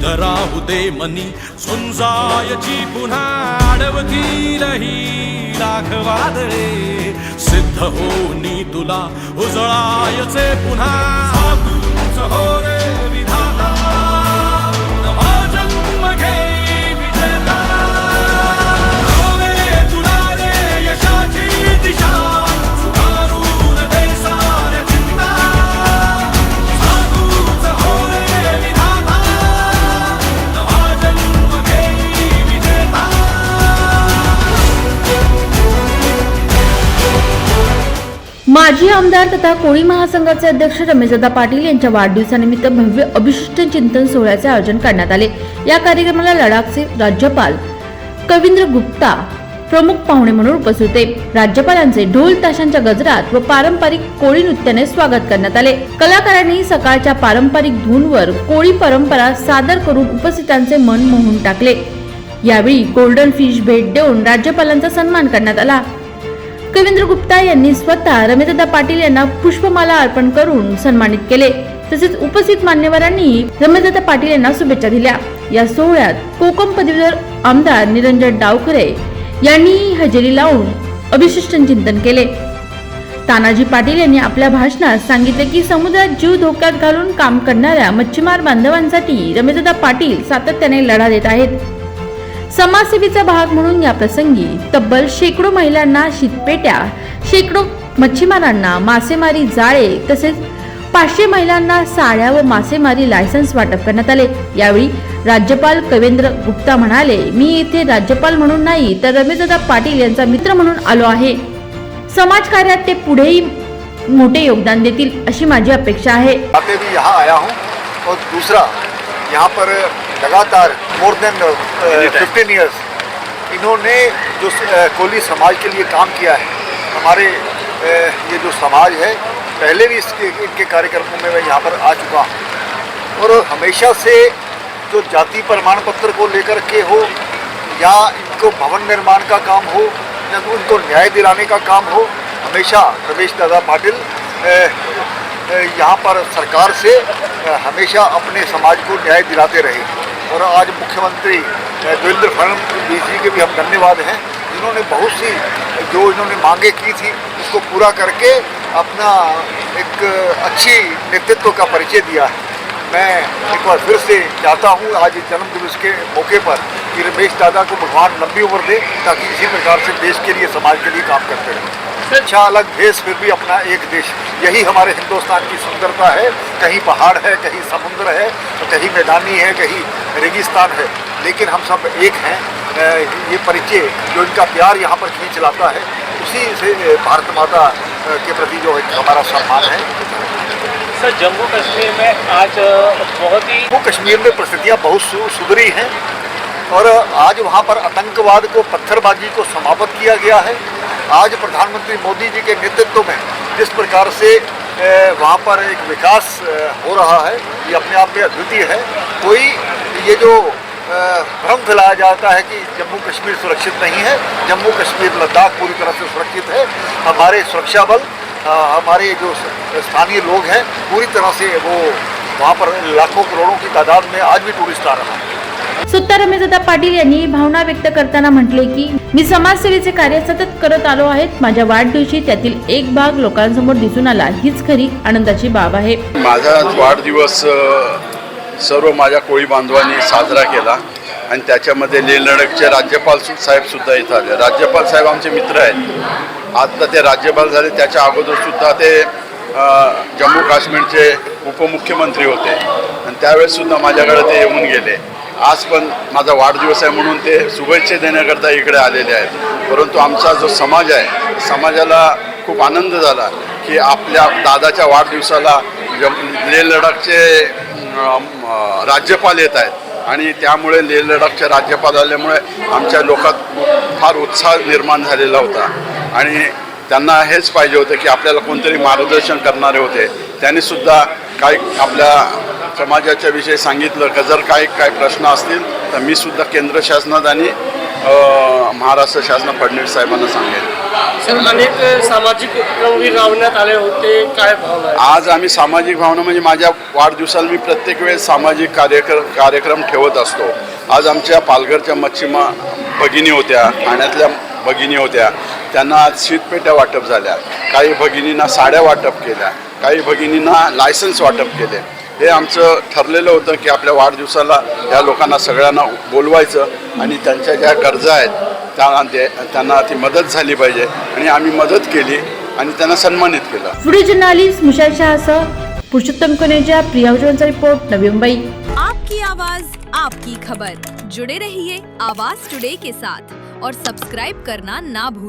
पंडावरे राहू दे मनी. सुंजायची पुन्हा अडवतील ही लाख वादळे सिद्ध होनी तुला. उजळायचे पुन्हा माजी आमदार तथा कोळी महासंघाचे अध्यक्ष रमेशदादा पाटील यांच्या वाढदिवसानिमित्त भव्य अभिष्ट चिंतन सोहळ्याचे आयोजन करण्यात आले. या कार्यक्रमाला लडाखचे राज्यपाल कविंद्र गुप्ता प्रमुख पाहुणे म्हणून उपस्थित होते. राज्यपालांचे ढोल ताशांच्या गजरात व पारंपरिक कोळी नृत्याने स्वागत करण्यात आले. कलाकारांनी सकाळच्या पारंपरिक धूनवर कोळी परंपरा सादर करून उपस्थितांचे मन मोहून टाकले. यावेळी गोल्डन फिश भेट देऊन राज्यपालांचा सन्मान करण्यात आला. कविंद्र गुप्ता यांनी स्वतः रमेशदादा पाटील यांना पुष्पमाला अर्पण करून सन्मानित केले. तसेच उपस्थित मान्यवरांनी रमेशदादा पाटील यांना शुभेच्छा दिल्या. या सोहळ्यात कोकम पदवीधर आमदार निरंजन डावखरे यांनी हजेरी लावून अभिशिष्ट चिंतन केले. तानाजी पाटील यांनी आपल्या भाषणात सांगितले की समुद्रात जीव धोक्यात घालून काम करणाऱ्या मच्छीमार बांधवांसाठी रमेशदादा पाटील सातत्याने लढा देत आहेत. समाजसेवेचा भाग म्हणून या प्रसंगी तब्बल शेकडो महिलांना शीतपेट्या शेकडो मच्छीमारांना मासेमारी जाळे तसेच पाचशे महिलांना साड्या व मासेमारी लायसन्स वाटप करण्यात आले. यावेळी राज्यपाल कवेंद्र गुप्ता म्हणाले मी येथे राज्यपाल म्हणून नाही तर रमेशदादा पाटील यांचा मित्र म्हणून आलो आहे. समाजकार्यात ते पुढेही मोठे योगदान देतील अशी माझी अपेक्षा आहे. आते आया हूं और दूसरा यहाँ पर लगातार मोर देन फिफ्टीन ईयर्स इन्होंने जो अ, कोली समाज के लिए काम किया है हमारे ये जो समाज है पहले भी इसके इनके कार्यक्रमों में मैं यहाँ पर आ चुका हूँ। और हमेशा से जो जाति प्रमाण पत्र को लेकर के हो या इनको भवन निर्माण का काम हो या तो उनको न्याय दिलाने का काम हो हमेशा रमेश दादा पाटिल अ, यहाँ पर सरकार से हमेशा अपने समाज को न्याय दिलाते रहे। और आज मुख्यमंत्री देवेंद्र फडणवीस जी के भी हम धन्यवाद हैं। जिन्होंने बहुत सी जो इन्होंने मांगे की थी, उसको पूरा करके अपना एक अच्छी नेतृत्व का परिचय दिया है। मैं एक बार फिर से चाहता हूँ आज इस जन्म दिवस के मौके पर कि रमेश दादा को भगवान लंबी उम्र दे, ताकि इसी प्रकार से देश के लिए, समाज के लिए काम करते रहें। अच्छा अलग देश फिर भी अपना एक देश। यही हमारे हिंदुस्तान की सुंदरता है। कहीं पहाड़ है कहीं समुद्र है तो कहीं मैदानी है कहीं रेगिस्तान है। लेकिन हम सब एक हैं। ये परिचय जो इनका प्यार यहाँ पर खींच लाता है उसी से भारत माता के प्रति जो हमारा सम्मान है। सर जम्मू कश्मीर में आज बहुत ही जम्मू कश्मीर में परिस्थितियाँ बहुत सुधरी हैं। और आज वहाँ पर आतंकवाद को पत्थरबाजी को समाप्त किया गया है। आज प्रधानमंत्री मोदी जी के नेतृत्व में जिस प्रकार से वहाँ पर एक विकास हो रहा है, ये अपने आप में अद्वितीय है। कोई ये जो भ्रम फैलाया जाता है कि जम्मू कश्मीर सुरक्षित नहीं है, जम्मू कश्मीर लद्दाख पूरी तरह से सुरक्षित है, हमारे सुरक्षा बल हमारे जो स्थानीय लोग हैं, पूरी तरह से वो वहाँ पर लाखों करोड़ों की तादाद में आज भी टूरिस्ट आ रहा है। सुद्धा रमेशदादा पाटील यांनी भावना व्यक्त करताना म्हटले की मी समाजसेवेचे कार्य सतत करत आलो आहेत. माझ्या वाढदिवशी त्यातील एक भाग लोकांसमोर दिसून आला. हीच खरी आनंदाची बाब आहे. माझा वाढदिवस सर्व माझ्या कोळी बांधवांनी साजरा केला आणि त्याच्यामध्ये लेह लडाखचे राज्यपाल साहेब सुद्धा इथं आले. राज्यपाल साहेब आमचे मित्र आहेत. आता ते राज्यपाल झाले. त्याच्या अगोदर सुद्धा ते जम्मू काश्मीरचे उपमुख्यमंत्री होते. आणि त्यावेळेस सुद्धा माझ्याकडे ते येऊन गेले. आज पण माझा वाढदिवस आहे म्हणून ते शुभेच्छा देण्याकरता इकडे आलेले आहेत. परंतु आमचा जो समाज आहे समाजाला खूप आनंद झाला की आपल्या दादाच्या वाढदिवसाला जम लेह लडाखचे राज्यपाल येत आहेत. आणि त्यामुळे लेह लडाखचे राज्यपाल आल्यामुळे आमच्या लोकात फार उत्साह निर्माण झालेला होता. आणि त्यांना हेच पाहिजे होतं की आपल्याला कोणतरी मार्गदर्शन करणारे होते. त्यांनी सुद्धा काही आपल्या समाजाच्या विषयी सांगितलं का जर काही काही प्रश्न असतील तर मी सुद्धा केंद्र शासनात आणि महाराष्ट्र शासना फडणवीस साहेबांना सर अनेक सामाजिक राबवण्यात आले होते. काय भावना आज आम्ही सामाजिक भावना म्हणजे माझ्या वाढदिवसाला मी प्रत्येक वेळेस सामाजिक कार्यक्रम कार्यक्रम ठेवत असतो. आज आमच्या पालघरच्या मच्छीमा भगिनी होत्या ठाण्यातल्या भगिनी होत्या. त्यांना आज शीतपेट्या वाटप झाल्या. काही भगिनींना साड्या वाटप केल्या. काही भगिनींना लायसन्स वाटप केले. हे आमचं ठरलेलं होतं की आपल्या वाढदिवसाला या लोकांना सगळ्यांना बोलवायचं आणि त्यांच्या ज्या गरजा आहेत त्यांना दे त्यांना ती मदत झाली पाहिजे. आणि आम्ही मदत केली आणि त्यांना सन्मानित केलं. व्हिडिओ जर्नालिस्ट मुशाल शहासह पुरुषोत्तम कनेजा प्रिया रिपोर्ट नवी मुंबई. आपकी आवाज आपकी खबर। जुड़े रहिए आवाज टुडे के साथ और सब्सक्राइब करना ना भूलें